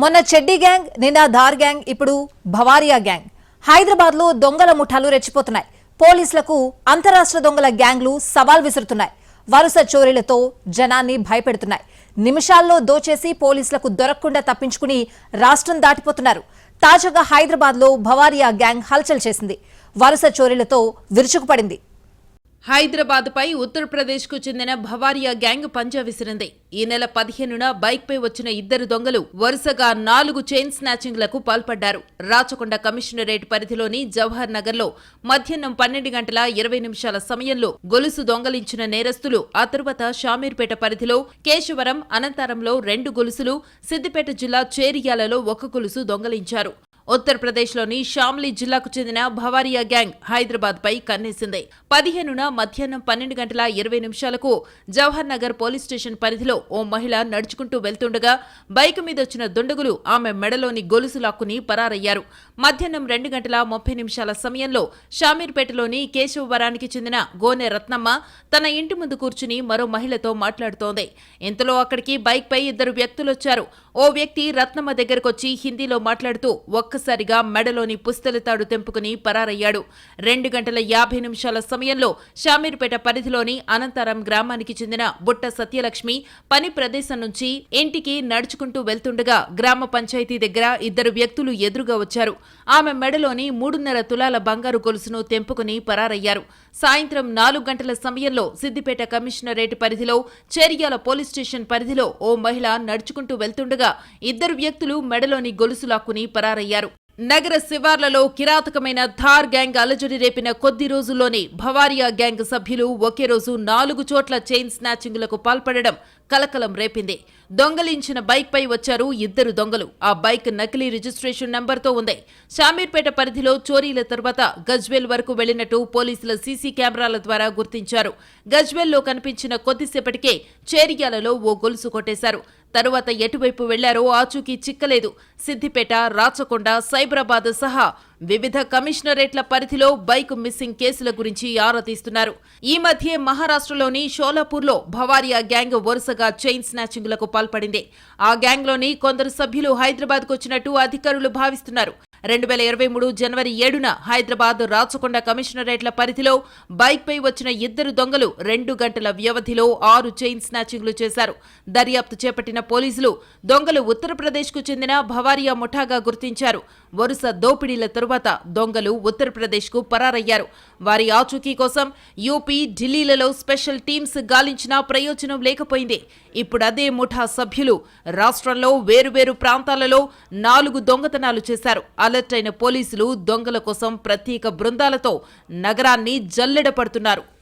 మొన్న చెడ్డీ గ్యాంగ్ నిన్న ధార్ గ్యాంగ్ ఇప్పుడు భవారియా గ్యాంగ్. హైదరాబాద్లో దొంగల ముఠాలు రెచ్చిపోతున్నాయి. పోలీసులకు అంతరాష్ట్ర దొంగల గ్యాంగ్లు సవాల్ విసురుతున్నాయి. వరుస చోరీలతో జనాన్ని భయపెడుతున్నాయి. నిమిషాల్లో దోచేసి పోలీసులకు దొరకకుండా తప్పించుకుని రాష్ట్రం దాటిపోతున్నారు. తాజాగా హైదరాబాద్లో భవారియా గ్యాంగ్ హల్చల్ చేసింది. వరుస చోరీలతో విరుచుకుపడింది. హైదరాబాద్పై ఉత్తరప్రదేశ్కు చెందిన భవారియా గ్యాంగ్ పంజా విసిరింది. ఈ నెల పదిహేనున బైక్పై వచ్చిన ఇద్దరు దొంగలు వరుసగా నాలుగు చైన్ స్నాచింగ్లకు పాల్పడ్డారు. రాచకొండ కమిషనరేట్ పరిధిలోని జవహర్ నగర్లో మధ్యాహ్నం పన్నెండు గంటల ఇరవై నిమిషాల సమయంలో గొలుసు దొంగలించిన నేరస్తులు ఆ తరువాత షామీర్పేట పరిధిలో కేశవరం అనంతరంలో రెండు గొలుసులు సిద్దిపేట జిల్లా చేరియాలలో ఒక గొలుసు దొంగలించారు. ఉత్తరప్రదేశ్లోని షామ్లీ జిల్లాకు చెందిన భవారియా గ్యాంగ్ హైదరాబాద్పై కన్నేసింది. పదిహేనున మధ్యాహ్నం పన్నెండు గంటల ఇరవై నిమిషాలకు జవహర్ నగర్ పోలీస్ స్టేషన్ పరిధిలో ఓ మహిళ నడుచుకుంటూ వెళ్తుండగా బైక్ మీద వచ్చిన దుండగులు ఆమె మెడలోని గొలుసు లాక్కుని పరారయ్యారు. మధ్యాహ్నం రెండు గంటల ముప్పై నిమిషాల సమయంలో షామీర్పేటలోని కేశవవరానికి చెందిన గోనె రత్నమ్మ తన ఇంటి ముందు కూర్చుని మరో మహిళతో మాట్లాడుతోంది. ఇంతలో అక్కడికి బైక్పై ఇద్దరు వ్యక్తులొచ్చారు. ఓ వ్యక్తి రత్నమ్మ దగ్గరకొచ్చి హిందీలో మాట్లాడుతూ ఒక్కసారిగా మెడలోని పుస్తల తాడు తెంపుకుని పరారయ్యాడు. రెండు గంటల యాభై నిమిషాల సమయంలో షామీర్పేట పరిధిలోని అనంతరం గ్రామానికి చెందిన బుట్ట సత్యలక్ష్మి పని ప్రదేశం నుంచి ఇంటికి నడుచుకుంటూ వెళ్తుండగా గ్రామ పంచాయతీ దగ్గర ఇద్దరు వ్యక్తులు ఎదురుగా వచ్చారు. ఆమె మెడలోని మూడున్నర తులాల బంగారు గొలుసును తెంపుకుని పరారయ్యారు. సాయంత్రం నాలుగు గంటల సమయంలో సిద్దిపేట కమిషనరేట్ పరిధిలో చేరియాల పోలీస్ స్టేషన్ పరిధిలో ఓ మహిళ నడుచుకుంటూ వెళ్తుండగా ఇద్దరు వ్యక్తులు మెడలోని గొలుసు లాక్కుని పరారయ్యారు. నగర శివార్లలో కిరాతకమైన థార్ గ్యాంగ్ అలజడి రేపిన కొద్ది రోజుల్లోనే భవారియా గ్యాంగ్ సభ్యులు ఒకే రోజు నాలుగు చోట్ల చైన్ స్నాచింగులకు పాల్పడడం కలకలం రేపింది. దొంగలించిన బైక్పై వచ్చారు ఇద్దరు దొంగలు. ఆ బైక్ నకిలీ రిజిస్ట్రేషన్ నెంబర్తో ఉంది. షామీర్పేట పరిధిలో చోరీల తర్వాత గజ్వేల్ వరకు వెళ్ళినట్టు పోలీసుల సీసీ కెమెరాల ద్వారా గుర్తించారు. గజ్వేల్లో కనిపించిన కొద్దిసేపటికే చేరియాలలో ఓ గొలుసు కొట్టేశారు. తరువాత ఎటువైపు వెళ్ళారో ఆచూకీ చిక్కలేదు. సిద్దిపేట రాచకొండ సైబరాబాద్ సహా వివిధ కమిషనరేట్ల పరిధిలో బైక్ మిస్సింగ్ కేసుల గురించి ఆరా తీస్తున్నారు. ఈ మధ్య మహారాష్ట్రలోని షోలాపూర్లో భవారియా గ్యాంగ్ వరుసగా చైన్ స్నాచింగ్లకు పాల్పడింది. ఆ గ్యాంగ్లోని కొందరు సభ్యులు హైదరాబాద్కు వచ్చినట్టు అధికారులు భావిస్తున్నారు. రెండు వేల ఇరవై మూడు జనవరి ఏడున హైదరాబాద్ రాచకొండ కమిషనరేట్ల పరిధిలో బైక్పై వచ్చిన ఇద్దరు దొంగలు రెండు గంటల వ్యవధిలో ఆరు చైన్ స్నాచింగ్లు చేశారు. దర్యాప్తు చేపట్టిన పోలీసులు దొంగలు ఉత్తరప్రదేశ్కు చెందిన భవారియా ముఠాగా గుర్తించారు. వరుస దోపిడీల తరువాత దొంగలు ఉత్తరప్రదేశ్కు పరారయ్యారు. వారి ఆచూకీ కోసం యూపీ ఢిల్లీలలో స్పెషల్ టీమ్స్ గాలించినా ప్రయోజనం లేకపోయింది. ఇప్పుడు అదే ముఠా సభ్యులు రాష్ట్రంలో వేరువేరు ప్రాంతాలలో నాలుగు దొంగతనాలు చేశారు. అలర్ట్ అయిన పోలీసులు దొంగల కోసం ప్రత్యేక బృందాలతో నగరాన్ని జల్లెడ పడుతున్నారు.